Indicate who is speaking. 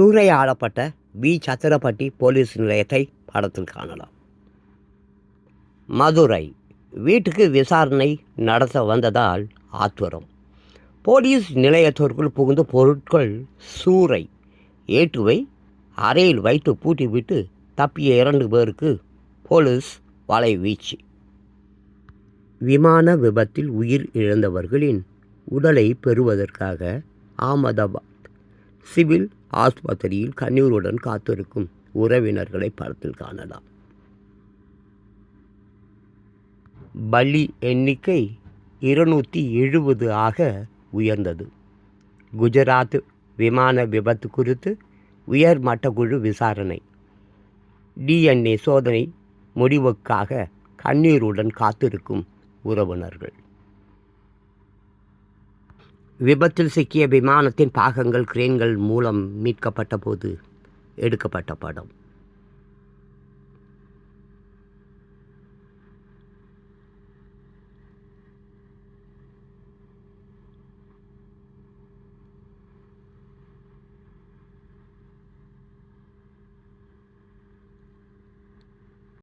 Speaker 1: சூறையாடப்பட்ட we. Chathirapatti police நிலையத்தை படத்தில் காணலாம். மதுரை. வீட்டுக்கு விசாரணை நடத்த வந்ததால் ஆத்துவரம் போலீஸ் நிலையத்திற்குள் புகுந்த பொருட்கள் சூறை ஏற்றுவை அறையில் வைத்து பூட்டிவிட்டு தப்பிய இரண்டு பேருக்கு போலீஸ் வலை வீச்சு. விமான விபத்தில் உயிர் இழந்தவர்களின் உடலை பெறுவதற்காக அகமதாபாத் சிவில் ஆஸ்பத்திரியில் கண்ணீருடன் காத்திருக்கும் உறவினர்களை படத்தில் காணலாம். பலி எண்ணிக்கை இருநூற்றி எழுபது ஆக உயர்ந்தது. குஜராத் விமான விபத்து குறித்து உயர் மட்டக்குழு விசாரணை. டிஎன்ஏ சோதனை முடிவுக்காக கண்ணீருடன் காத்திருக்கும் உறவினர்கள். விபத்தில் சிக்கிய விமானத்தின் பாகங்கள் கிரேன்கள் மூலம் மீட்கப்பட்ட போது எடுக்கப்பட்ட படம்.